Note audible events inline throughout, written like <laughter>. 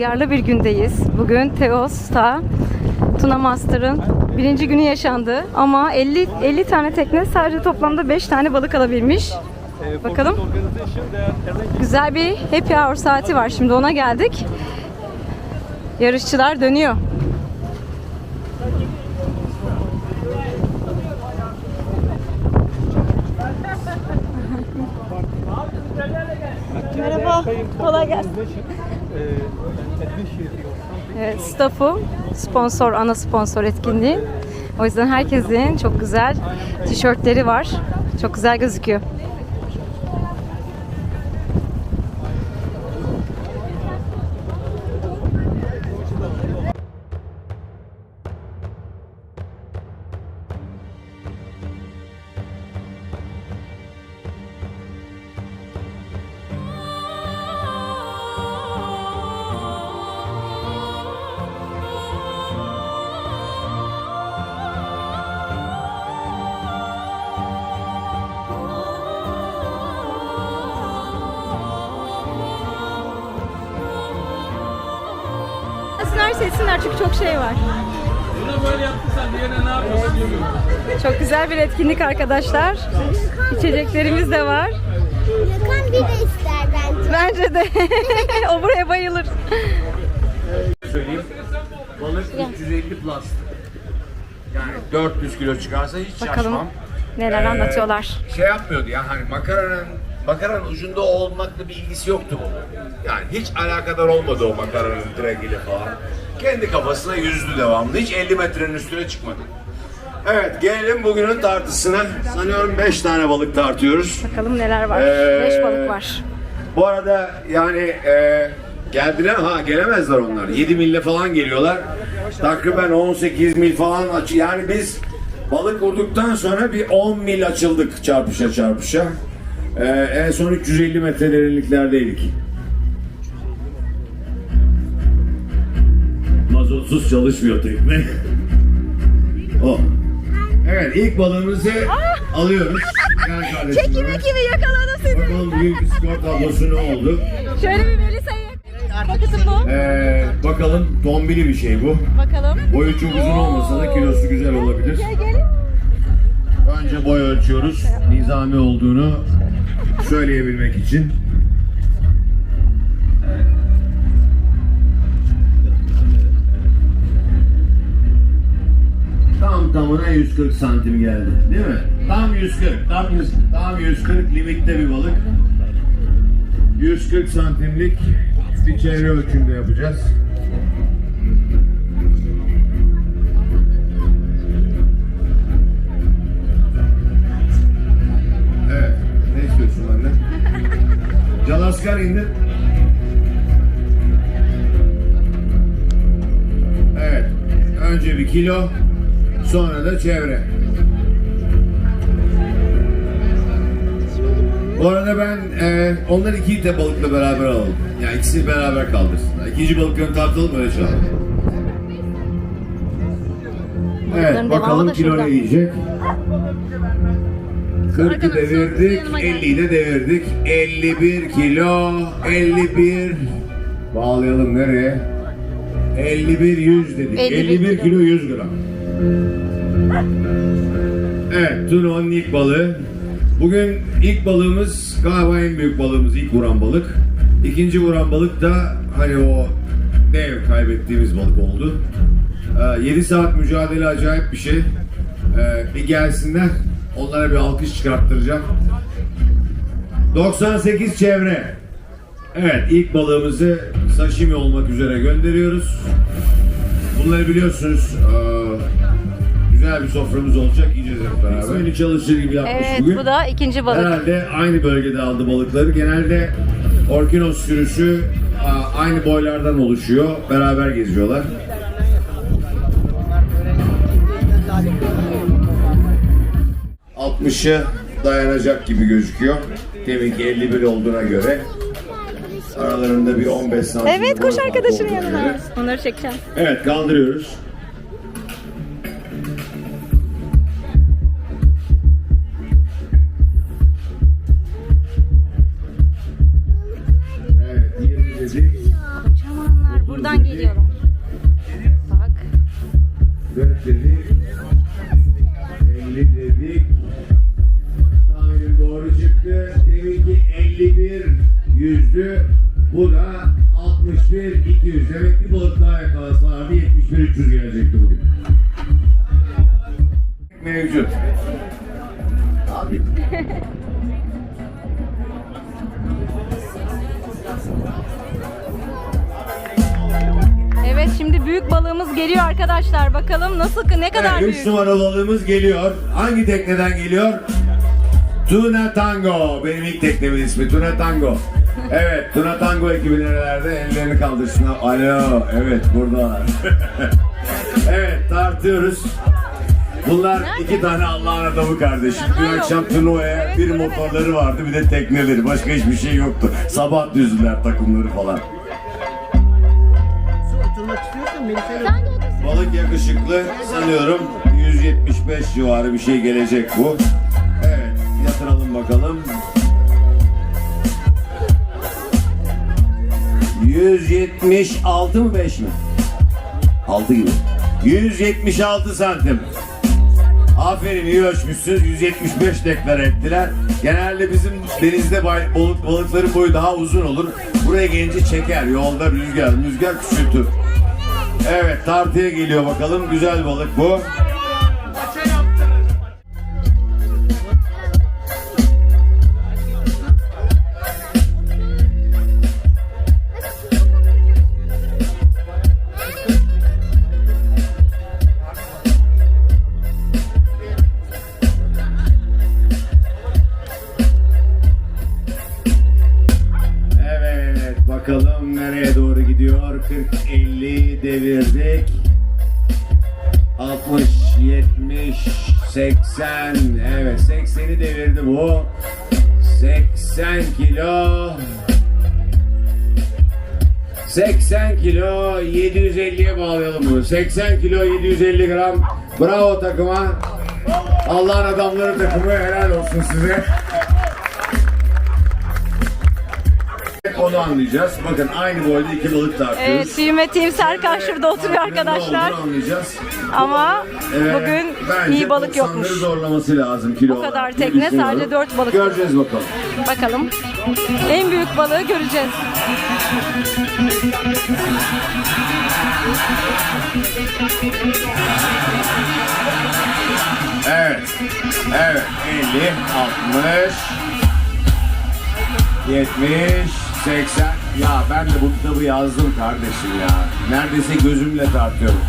rüzgarlı bir gündeyiz. Bugün Teos'ta Tuna Master'ın birinci günü yaşandı. Ama 50 50 tane tekne sadece toplamda 5 tane balık alabilmiş. Bakalım. Güzel bir happy hour saati var. Şimdi ona geldik. Yarışçılar dönüyor. Merhaba, kolay gelsin. Evet, staff'u sponsor, ana sponsor etkinliği. O yüzden herkesin çok güzel tişörtleri var. Çok güzel gözüküyor. Sessinler çünkü çok şey var. Bunu böyle yaptıysan diğerine ne yapıyorsun. Çok güzel bir etkinlik arkadaşlar. İçeceklerimiz de var. Yakan bir de ister bence. Bence de. <laughs> o buraya bayılır. söyleyeyim. Balık 350 plus. Yani 400 kilo çıkarsa hiç Bakalım şaşmam. neler Ee, anlatıyorlar. Şey yapmıyordu ya hani makaranın makaranın ucunda olmakla bir ilgisi yoktu bunun. Yani hiç alakadar olmadı o makaranın direğiyle falan. Kendi kafasına yüzdü devamlı. Hiç 50 metrenin üstüne çıkmadı. Evet gelelim bugünün tartısına. Sanıyorum 5 tane balık tartıyoruz. Bakalım neler var. Ee, 5 balık var. Bu arada yani e, geldiler ha gelemezler onlar. 7 mille falan geliyorlar. Takriben 18 mil falan aç. Yani biz balık vurduktan sonra bir 10 mil açıldık çarpışa çarpışa. E, en son 350 metre derinliklerdeydik. Mazotsuz çalışmıyor tekne. <laughs> o. Evet ilk balığımızı alıyoruz. Gel <laughs> kardeşim. Çekimi gibi yakaladım seni. Bakalım bugün skor tablosu ne oldu? Şöyle bir Melisa'yı. Bakın bu. Ee, bakalım tombili bir şey bu. Bakalım. Boyu çok uzun olmasa da kilosu güzel olabilir. Gel gelin. Önce boy ölçüyoruz. Nizami olduğunu söyleyebilmek için. Tamına 140 santim geldi. Değil mi? Tam 140. Tam 100, tam 140 limitte bir balık. 140 santimlik bir çevre ölçümde yapacağız. Evet. Ne istiyorsun benden? Calaskar indir. Evet. Önce bir kilo, sonra da çevre. Bu arada ben e, onları iki de balıkla beraber alalım. Yani ikisini beraber kaldırsınlar. İkinci balıklarını tartalım öyle çalalım. Balıkların Evet bakalım kilo ne yiyecek. 40'ı Arkadaşlar, devirdik, yanıma gel. 50'yi de devirdik. 51 kilo, 51 bağlayalım nereye? 51 100 dedik. 51 51 kilo. kilo 100 gram. Evet, Tuno'nun ilk balığı. Bugün ilk balığımız galiba en büyük balığımız, ilk vuran balık. İkinci vuran balık da hani o dev kaybettiğimiz balık oldu. 7 saat mücadele acayip bir şey. Ee, bir gelsinler, onlara bir alkış çıkarttıracağım. 98 çevre. Evet, ilk balığımızı sashimi olmak üzere gönderiyoruz. Bunları biliyorsunuz. ee, Güzel bir soframız olacak, yiyeceğiz hep beraber. Beni çalışır gibi yapmış Evet bugün. bu da ikinci balık. Herhalde aynı bölgede aldı balıkları. Genelde Orkinos sürüsü a, aynı boylardan oluşuyor. Beraber geziyorlar. ...60'ı dayanacak gibi gözüküyor. Demek ki 51 olduğuna göre. Aralarında bir 15 santim. Evet koş arkadaşının yanına. Onları çekeceğim. Evet kaldırıyoruz. Thank you. Nasıl ne kadar Evet, büyük. üç numaralı balığımız geliyor. Hangi tekneden geliyor? Tuna Tango. Benim ilk teknemin ismi Tuna Tango. Evet, Tuna Tango ekibi nerelerde? Ellerini kaldırsınlar. Alo, evet burada. <laughs> evet, tartıyoruz. Bunlar iki tane Allah'ın adamı kardeşim. Yok. akşam turnuvaya Evet, bir motorları vardı bir de tekneleri. Başka hiçbir şey yoktu. Sabah düzdüler takımları falan. Oturmak istiyorsan beni söyle. Sen de otursun. Balık yakışıklı sanıyorum 175 civarı bir şey gelecek bu. Evet yatıralım bakalım. 176 mı 5 mi? 6 gibi. 176 santim. Aferin iyi ölçmüşsünüz. 175 deklar ettiler. Genelde bizim denizde balık, balıkların boyu daha uzun olur. Buraya gelince çeker. Yolda rüzgar, rüzgar küçültür. Evet tartıya geliyor bakalım. Güzel balık bu. 80 kilo 750'ye bağlayalım bunu. 80 kilo 750 gram. Bravo takıma. Allah'ın adamları takımı helal olsun size. Onu anlayacağız. Bakın aynı boyda iki balık tartıyoruz. Evet, ve Team Serkan şurada oturuyor ne arkadaşlar. olduğunu anlayacağız. Ama Ee, bugün bence iyi balık 90'ları yokmuş. zorlaması lazım kilo O kadar olarak diye tekne, düşünüyorum. sadece dört balık. Göreceğiz bakalım. Bakalım. En büyük balığı göreceğiz. Evet. Evet. 50, 60, 70, 80. Ya ben de bu kitabı yazdım kardeşim ya. Neredeyse gözümle tartıyorum.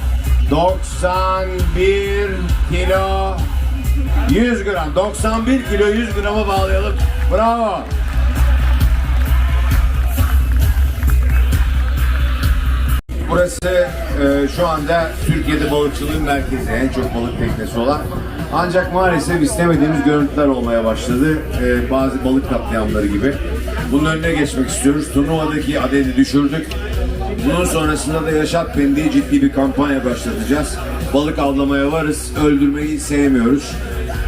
91 kilo 100 gram. 91 kilo 100 grama bağlayalım. Bravo. Burası e, şu anda Türkiye'de balıkçılığın merkezi, en çok balık teknesi olan. Ancak maalesef istemediğimiz görüntüler olmaya başladı. E, bazı balık katliamları gibi. Bunun önüne geçmek istiyoruz. Turnuvadaki adedi düşürdük. Bunun sonrasında da Yaşat Beni diye ciddi bir kampanya başlatacağız. Balık avlamaya varız, öldürmeyi sevmiyoruz.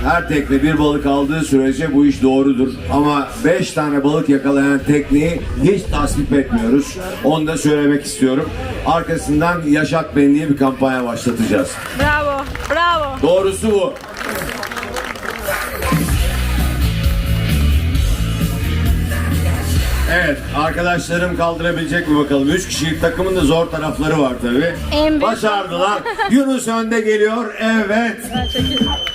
Her tekne bir balık aldığı sürece bu iş doğrudur. Ama 5 tane balık yakalayan tekneyi hiç tasvip etmiyoruz. Onu da söylemek istiyorum. Arkasından Yaşat Beni diye bir kampanya başlatacağız. Bravo, bravo. Doğrusu bu. Evet, arkadaşlarım kaldırabilecek mi bakalım? Üç kişilik takımın da zor tarafları var tabi. En büyük- Başardılar. <laughs> Yunus önde geliyor. Evet. Bravo.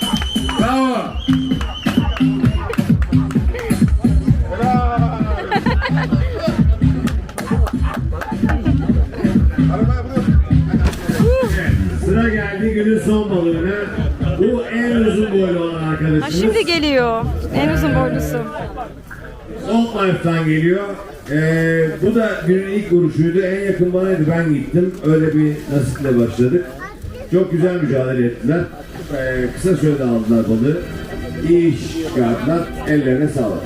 Life'dan geliyor. Ee, bu da günün ilk vuruşuydu. En yakın banaydı. Ben gittim. Öyle bir nasiple başladık. Çok güzel mücadele ettiler. Ee, kısa sürede aldılar balığı. İyi iş çıkardılar. Ellerine sağlık.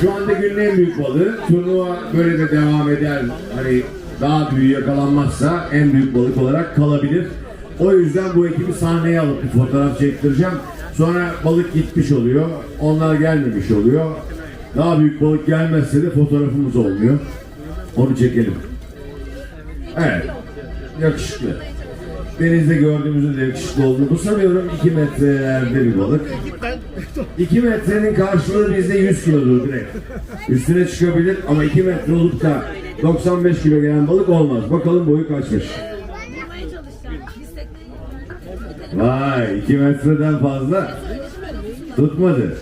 Şu anda günün en büyük balığı. Turnuva böyle de devam eder. Hani daha büyüğü yakalanmazsa en büyük balık olarak kalabilir. O yüzden bu ekibi sahneye alıp bir fotoğraf çektireceğim. Sonra balık gitmiş oluyor. Onlar gelmemiş oluyor. Daha büyük balık gelmezse de fotoğrafımız olmuyor. Onu çekelim. Evet. Yakışıklı. Denizde gördüğümüzde de yakışıklı oldu. Bu sanıyorum 2 metrelerde bir balık. 2 metrenin karşılığı bizde 100 kilodur direkt. Üstüne çıkabilir ama 2 metre olup da 95 kilo gelen balık olmaz. Bakalım boyu kaçmış. Vay 2 metreden fazla. Tutmadı.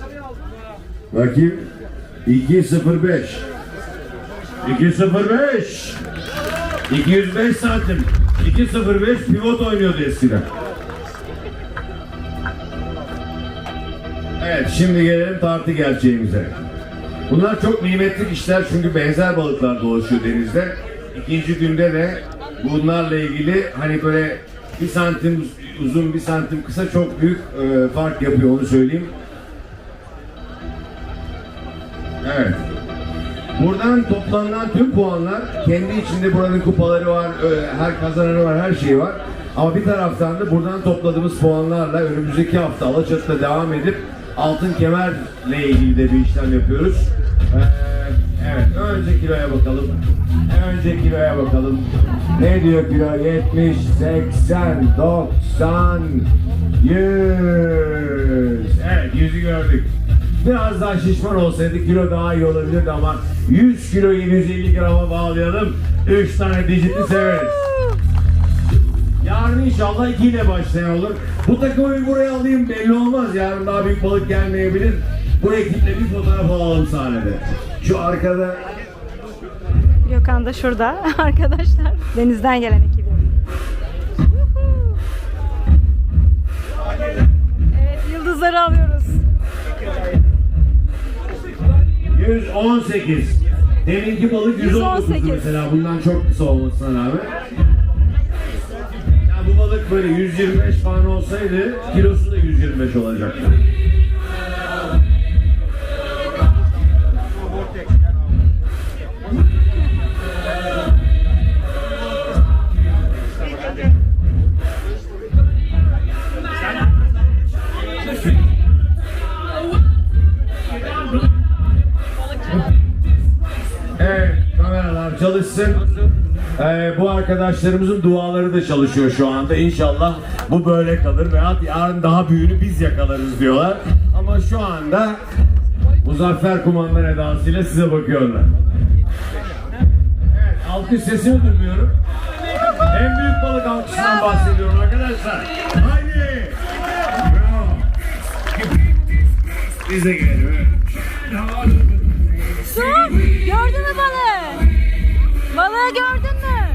Bakayım. 2.05. 2.05. 205 santim. 2.05 pivot oynuyordu eskiden. Evet şimdi gelelim tartı gerçeğimize. Bunlar çok nimetli işler çünkü benzer balıklar dolaşıyor denizde. İkinci günde de bunlarla ilgili hani böyle bir santim uzun bir santim kısa çok büyük e, fark yapıyor onu söyleyeyim. Evet. Buradan toplanılan tüm puanlar kendi içinde buranın kupaları var, ö- her kazananı var, her şeyi var. Ama bir taraftan da buradan topladığımız puanlarla önümüzdeki hafta Alaçatı'da devam edip altın kemerle ilgili de bir işlem yapıyoruz. Ee, evet, önce kiloya bakalım. Önce kiloya bakalım. Ne diyor kilo? 70, 80, 90, 100. Evet, yüzü gördük. Biraz daha şişman olsaydı kilo daha iyi olabilirdi ama 100 kilo 750 grama bağlayalım. 3 tane dijiti severiz. Yarın inşallah 2 ile başlayan olur. Bu takımı buraya alayım belli olmaz. Yarın daha büyük balık gelmeyebilir. Bu ekiple bir fotoğraf alalım sahnede. Şu arkada Gökhan da şurada <laughs> arkadaşlar. Denizden gelen ekibi. 118. Deminki balık 119 118. mesela. Bundan çok kısa olmasına rağmen. Ya bu balık böyle 125 falan olsaydı kilosu da 125 olacaktı. Çalışsın. Ee, bu arkadaşlarımızın duaları da çalışıyor şu anda. İnşallah bu böyle kalır veya yarın daha büyüğünü biz yakalarız diyorlar. Ama şu anda Muzaffer Kumandan edasıyla size bakıyorlar. Evet, alkış sesini duymuyorum. En büyük balık alkışından bahsediyorum arkadaşlar. Haydi! Bravo! Biz de gelelim. Balığı gördün mü?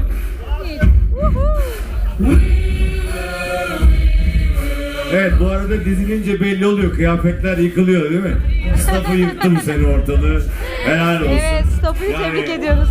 Evet bu arada dizilince belli oluyor. Kıyafetler yıkılıyor değil mi? Staff'ı yıktım seni ortalığı. Helal olsun. Evet, Stopu'yu Yani- tebrik ediyoruz.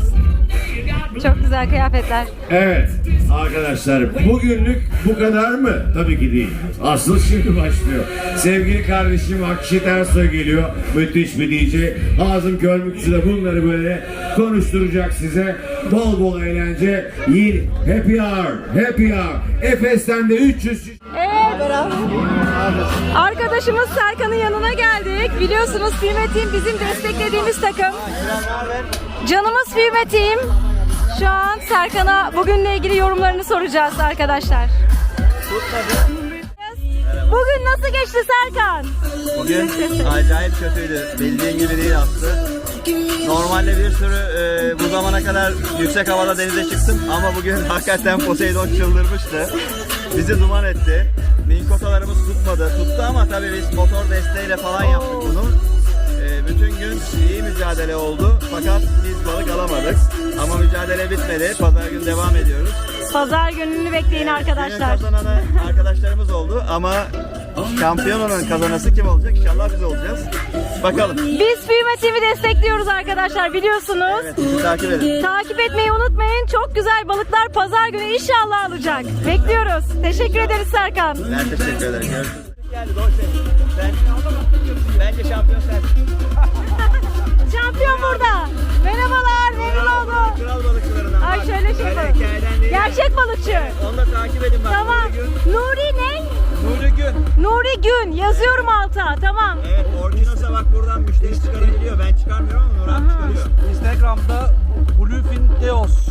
Çok güzel kıyafetler. Evet arkadaşlar bugünlük bu kadar mı? Tabii ki değil. Asıl şimdi başlıyor. Sevgili kardeşim Akşit Ersoy geliyor. Müthiş bir DJ. Hazım Körmükçü de bunları böyle konuşturacak size. Bol bol eğlence. Yine happy hour. Happy hour. Efes'ten de 300 Evet. Arkadaşımız Serkan'ın yanına geldik. Biliyorsunuz Filme Team bizim desteklediğimiz takım. Canımız Filme Team. Şu an Serkan'a bugünle ilgili yorumlarını soracağız arkadaşlar. Bugün nasıl geçti Serkan? Bugün acayip kötüydü. Bildiğin gibi değil aslında. Normalde bir sürü e, bu zamana kadar yüksek havada denize çıktım ama bugün <laughs> hakikaten Poseidon çıldırmıştı. Bizi duman etti. Minkotalarımız tutmadı. Tuttu ama tabii biz motor desteğiyle falan yaptık bütün gün iyi mücadele oldu fakat biz balık alamadık. Ama mücadele bitmedi. Pazar günü devam ediyoruz. Pazar gününü bekleyin arkadaşlar. kazananı arkadaşlarımız oldu ama şampiyonun kazanası kim olacak? İnşallah biz olacağız. Bakalım. Biz Filme Team'i destekliyoruz arkadaşlar biliyorsunuz. Evet, bizi takip edin. Takip etmeyi unutmayın. Çok güzel balıklar pazar günü inşallah alacak. Bekliyoruz. Teşekkür ederiz Serkan. Ben teşekkür ederim. Görüşürüz. Geldi Ben, bence şampiyon sen. Şampiyon burada. Merhabalar, memnun oldum. Kral balıkçılarından. Ay bak. şöyle şey Öyle yapalım. hikayeden değil. Gerçek balıkçı. Onu da takip edin bak. Tamam. Nuri Gün. Nuri ne? Nuri Gün. Nuri Gün. Yazıyorum alta. Tamam. Evet Orkinos'a bak buradan müşteri çıkarabiliyor. Ben çıkarmıyorum ama Nurhan çıkarıyor. Instagram'da Bluefin Teos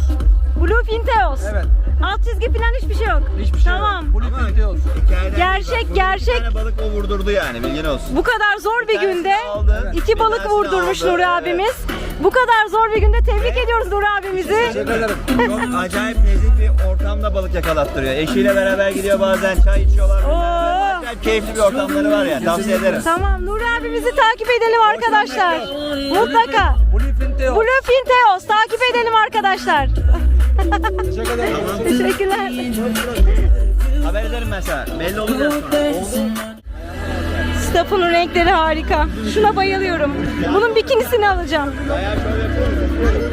Bluefin Teos. Evet. Alt çizgi falan hiçbir şey yok. Hiçbir şey Tamam. yok. Bluefin Teos. Hikayeden Gerçek, gerçek. Bir tane balık o vurdurdu yani bilgin olsun. Bu kadar zor bir tanesini günde aldı, iki bir balık tanesini vurdurmuş aldı, Nuri evet. abimiz. Bu kadar zor bir günde tebrik ediyoruz Nuri abimizi. Teşekkür ederim. Çok acayip nezih bir ortamda balık yakalattırıyor. Eşiyle beraber gidiyor bazen çay içiyorlar. Oo. Acayip keyifli bir ortamları var ya tavsiye ederim. Tamam Nuri abimizi takip edelim arkadaşlar. Mutlaka. Bluefin Teos. Bluefin Teos takip edelim arkadaşlar. Teşekkür ederim. Teşekkürler. Haber ederim ben sana. Belli olacak sonra. Staff'ın renkleri harika. Şuna bayılıyorum. Bunun bikinisini alacağım. Bayağı şöyle yapıyoruz.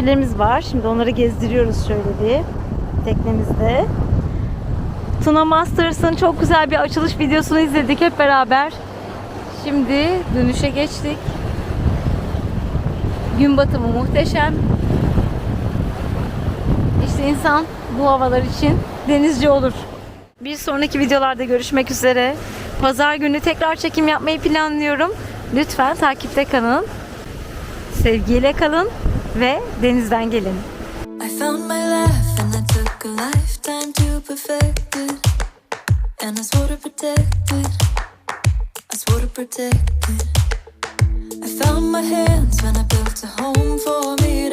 Misafirlerimiz var. Şimdi onları gezdiriyoruz şöyle bir teknemizde. Tuna Masters'ın çok güzel bir açılış videosunu izledik hep beraber. Şimdi dönüşe geçtik. Gün batımı muhteşem. İşte insan bu havalar için denizci olur. Bir sonraki videolarda görüşmek üzere. Pazar günü tekrar çekim yapmayı planlıyorum. Lütfen takipte kalın. Sevgiyle kalın ve denizden gelin. I found my laugh and I took a lifetime to perfect it. And I swore to protect it. I swore to protect it. I found my hands when I built a home for me